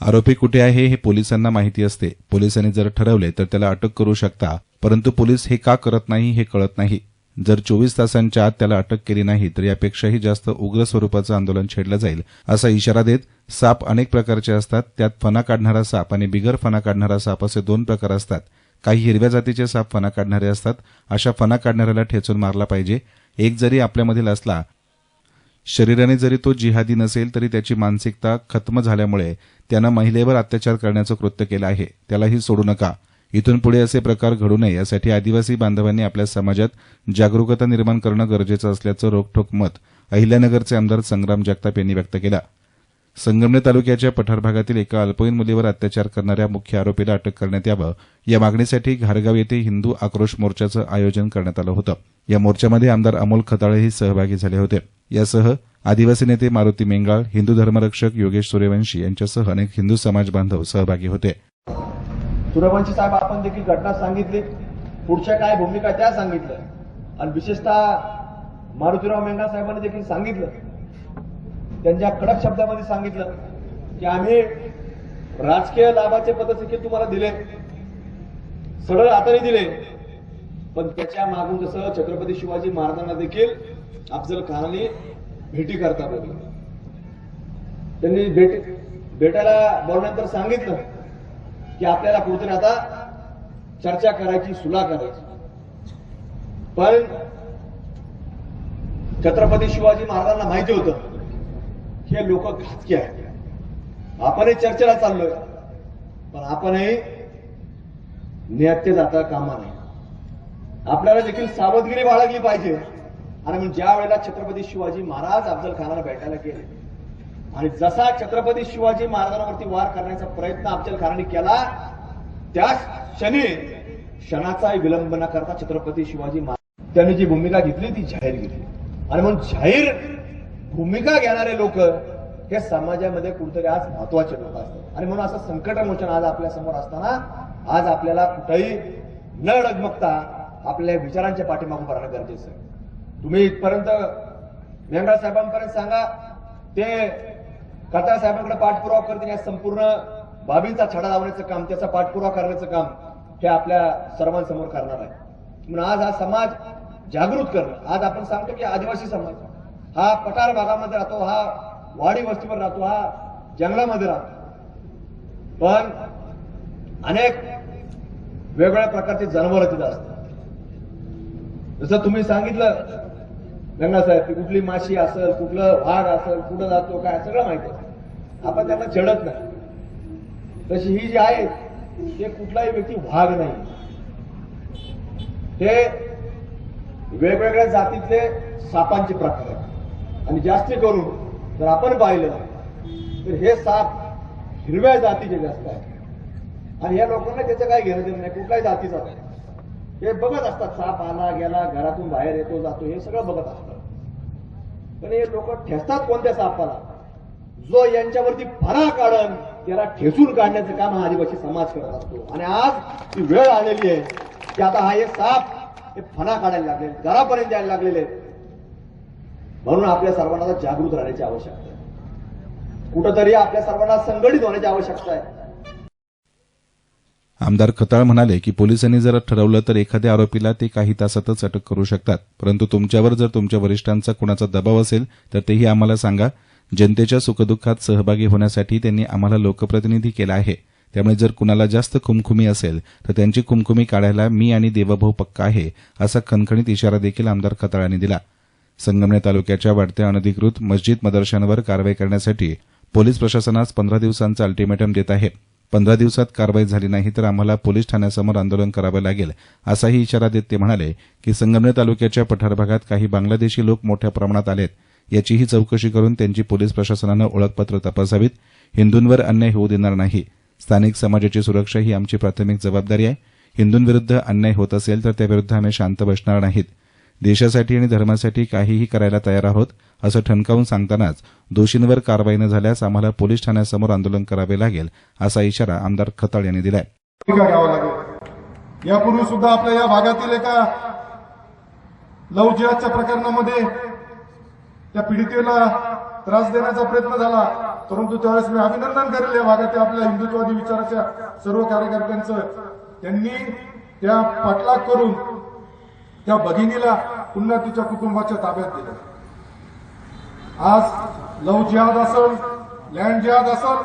आरोपी कुठे आहे हे पोलिसांना माहिती असते. पोलिसांनी जर ठरवले तर त्याला अटक करू शकता परंतु पोलीस हे का करत नाही हे कळत नाही. जर चोवीस तासांच्या आत त्याला अटक केली नाही तर यापेक्षाही जास्त उग्र स्वरूपाचं आंदोलन छेडलं जाईल असा इशारा देत साप अनेक प्रकारचे असतात. त्यात फणा काढणारा साप आणि बिगर फणा काढणारा साप असे दोन प्रकार असतात. काही हिरव्या जातीचे साप फणा काढणारे असतात. अशा फणा काढणाऱ्याला ठेचून मारला पाहिजे. एक जरी आपल्यामधील असला शरीराने जरी तो जिहादी नसेल तरी त्याची मानसिकता खत्म झाल्यामुळे त्यानं महिलेवर अत्याचार करण्याचं कृत्य केलं आहे. त्यालाही सोडू नका. इथून पुढे असे प्रकार घडू नये यासाठी आदिवासी बांधवांनी आपल्या समाजात जागरूकता निर्माण करणं गरजेचं असल्याचं रोखठोक मत अहिल्यानगरचे आमदार संग्राम जगताप यांनी व्यक्त केलं. संगमनेर तालुक्याच्या पठार भागातील एका अल्पवयीन मुलीवर अत्याचार करणाऱ्या मुख्य आरोपीला अटक करण्यात यावं. या मागणीसाठी घारगाव येथे हिंदू आक्रोश मोर्चाचं आयोजन करण्यात आलं होतं. या मोर्चामध्ये आमदार अमोल खताळेही सहभागी झाले होते. यासह आदिवासी नेते मारुती मेंगाळ हिंदू धर्मरक्षक योगेश सूर्यवंशी यांच्यासह अनेक हिंदू समाज बांधव सहभागी होते. सूर्यवंशी साहेब आपण देखील घटना सांगितली. पुढच्या काय भूमिका त्या सांगितल्या. आणि विशेषतः मारुतीराव मेंगाळ साहेबांनी देखील सांगितलं. त्यांच्या कडक शब्दामध्ये सांगितलं की आम्ही राजकीय लाभाचे पद तुम्हाला दिले सरळ हाताने दिले पण त्याच्या मागून जसं छत्रपती शिवाजी महाराजांना देखील अफजल खानाने भेटी करता बघलं त्यांनी भेट भेटायला बोलण्यानंतर सांगितलं की आपल्याला कुठेतरी आता चर्चा करायची सुला करायची. पण छत्रपती शिवाजी महाराजांना माहिती होतं हे लोक घातके आहेत. आपणही चर्चेला चाललोय. पण आपणही निहत्य जाता कामा नाही आपल्याला देखील सावधगिरी बाळगली पाहिजे. आणि मग ज्या वेळेला छत्रपती शिवाजी महाराज अफजल खानाला भेटायला गेले आणि जसा छत्रपती शिवाजी महाराजांवरती वार करण्याचा प्रयत्न अफजल खानाने केला त्याच क्षणी क्षणाचाही विलंब न करता छत्रपती शिवाजी महाराज त्यांनी जी भूमिका घेतली ती जाहीर गेली आणि म्हणून जाहीर भूमिका घेणारे लोक हे समाजामध्ये कुठेतरी आज महत्त्वाचे लोक असतात. आणि म्हणून असं संकटमोचन आज आपल्यासमोर असताना आज आपल्याला कुठेही न डगमगता आपल्या विचारांच्या पाठीमागून राहणं गरजेचं आहे. तुम्ही इथपर्यंत मेंढा साहेबांपर्यंत सांगा ते कटार साहेबांकडे पाठपुरावा करतील या संपूर्ण बाबींचा छडा लावण्याचं काम त्याचा पाठपुरावा करण्याचं काम हे आपल्या सर्वांसमोर करणार आहे. म्हणून आज हा समाज जागृत करणं आज आपण सांगतो की आदिवासी समाज हा पठार भागामध्ये राहतो हा वाडी वस्तीवर राहतो हा जंगलामध्ये राहतो. पण अनेक वेगवेगळ्या प्रकारचे जनावर तिथं असतात. जसं तुम्ही सांगितलं गंगासाहेब की कुठली माशी असेल कुठलं वाघ असेल कुठं जातो काय सगळं माहिती आहे. आपण त्यांना चढत नाही. तशी ही जी आहे ते कुठलाही व्यक्ती वाघ नाही. हे वेगवेगळ्या जातीतले सापांचे प्रकार आहेत. आणि जास्ती करून जर आपण पाहिलं तर हे साप हिरव्या जातीचे जास्त आहेत आणि या लोकांना त्याचं काही घेणं देणं नाही कुठल्याही जातीचा नाही. हे बघत असतात साप आला गेला घरातून बाहेर येतो जातो हे सगळं बघत असतात. पण हे लोक ठेसतात कोणत्या सापाला? जो यांच्यावरती फरा काढण त्याला ठेचून काढण्याचं काम हा आदिवासी समाज करत असतो. आणि आज ती वेळ आलेली आहे की आता हा हे साप हे फणा काढायला लागले घरापर्यंत यायला लागलेले आहेत. म्हणून आपल्या सर्वांना जागृत राहण्याची आवश्यकता आहे. कुठंतरी आपल्या सर्वांना संघटित होण्याची आवश्यकता आहे. आमदार खताळ म्हणाले की पोलिसांनी जर ठरवलं तर एखाद्या आरोपीला ते काही तासातच अटक करू शकतात. परंतु तुमच्यावर जर तुमच्या वरिष्ठांचा कुणाचा दबाव असेल तर तेही आम्हाला सांगा. जनतेच्या सुखदुःखात सहभागी होण्यासाठी त्यांनी आम्हाला लोकप्रतिनिधी केला आहे. त्यामुळे जर कुणाला जास्त खुमखुमी असेल तर त्यांची खुमखुमी काढायला मी आणि देवभाऊ पक्का आहे असा खणखणीत इशारा देखील आमदार खताळांनी दिला. संगमनेर तालुक्याच्या वाढत्या अनधिकृत मस्जिद मदरशांवर कारवाई करण्यासाठी पोलीस प्रशासनास पंधरा दिवसांचा अल्टिमेटम देत आहे. पंधरा दिवसात कारवाई झाली नाही तर आम्हाला पोलीस ठाण्यासमोर आंदोलन करावं लागेल असाही इशारा देत ते म्हणाले की संगमनेर तालुक्याच्या पठार भागात काही बांगलादेशी लोक मोठ्या प्रमाणात आलेत. याचीही चौकशी करून त्यांची पोलीस प्रशासनानं ओळखपत्र तपासावीत. हिंदूंवर अन्याय होऊ देणार नाही. स्थानिक समाजाची सुरक्षा ही आमची प्राथमिक जबाबदारी आहे. हिंदूंविरुद्ध अन्याय होत असेल तर त्याविरुद्ध आम्ही शांत बसणार नाहीत. देशासाठी आणि धर्मासाठी काहीही करायला तयार आहोत असं ठणकावून सांगतानाच दोषींवर कारवाई न झाल्यास आम्हाला पोलीस ठाण्यासमोर आंदोलन करावे लागेल असा इशारा आमदार खताळ यांनी दिलाय. यापूर्वी सुद्धा आपल्या या भागातील एका लव प्रकरणामध्ये त्या पीडितेला त्रास देण्याचा प्रयत्न झाला परंतु त्यावेळेस मी अभिनंदन करेल या भागातील आपल्या हिंदुत्ववादी विचाराच्या सर्व कार्यकर्त्यांचं. त्यांनी त्या पाठलाग करून त्या भगिनीला पुन्हा तिच्या कुटुंबाच्या ताब्यात दिलं. आज लव जिहाद असल लँड जिहाद असल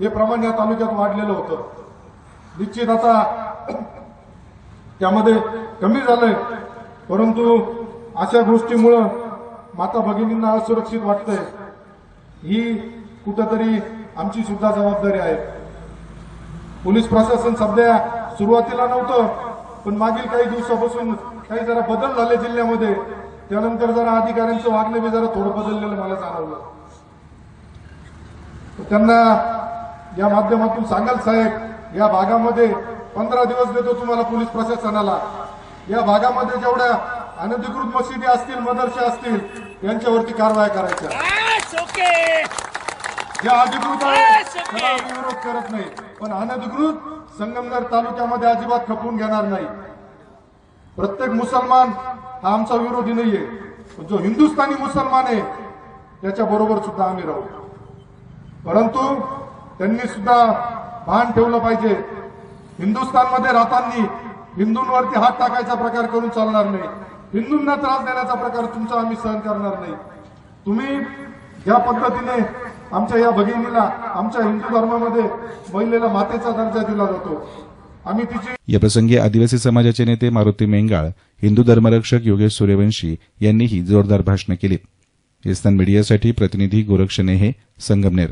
हे प्रमाण या तालुक्यात वाढलेलं होतं. निश्चित आता त्यामध्ये कमी झालंय. परंतु अशा गोष्टीमुळं माता भगिनींना असुरक्षित वाटतंय. ही कुठंतरी आमची सुद्धा जबाबदारी आहे. पोलीस प्रशासन सध्या सुरुवातीला नव्हतं. पण मागील काही दिवसापासून काही जरा बदल झाले जिल्ह्यामध्ये. त्यानंतर जरा अधिकाऱ्यांचं वागणं बी जरा थोडं बदललेलं मला जाणवलं. त्यांना या माध्यमातून सांगाल साहेब या भागामध्ये पंधरा दिवस देतो तुम्हाला पोलीस प्रशासनाला. या भागामध्ये जेवढ्या अनधिकृत मशिदी असतील मदरसे असतील यांच्यावरती कारवाया करायच्या. ज्या अधिकृत आहेत त्याला विरोध करत नाही. पण अनधिकृत संगमनेर तालुक्यामध्ये अजिबात खपवून घेणार नाही. प्रत्येक मुसलमान हा आमचा विरोधी नाहीये. पण जो हिंदुस्थानी मुसलमान आहे त्याच्या बरोबर सुद्धा आम्ही राहू. परंतु त्यांनी सुद्धा भान ठेवलं पाहिजे. हिंदुस्थानमध्ये राहताना हिंदूंवरती हात टाकायचा प्रकार करून चालणार नाही. हिंदूंना त्रास देण्याचा प्रकार तुमचा आम्ही सहन करणार नाही. तुम्ही ज्या पद्धतीने आमच्या या भगिनीला आमच्या हिंदू धर्मामध्ये महिलेला मातेचा दर्जा दिला जातो. आम्ही तिची या प्रसंगी आदिवासी समाजाचे नेते मारुती मेंगाळ हिंदू धर्मरक्षक योगेश सूर्यवंशी यांनीही जोरदार भाषणं केली इस्तान मीडियासाठी प्रतिनिधी गोरक्ष नेहे संगमनेर.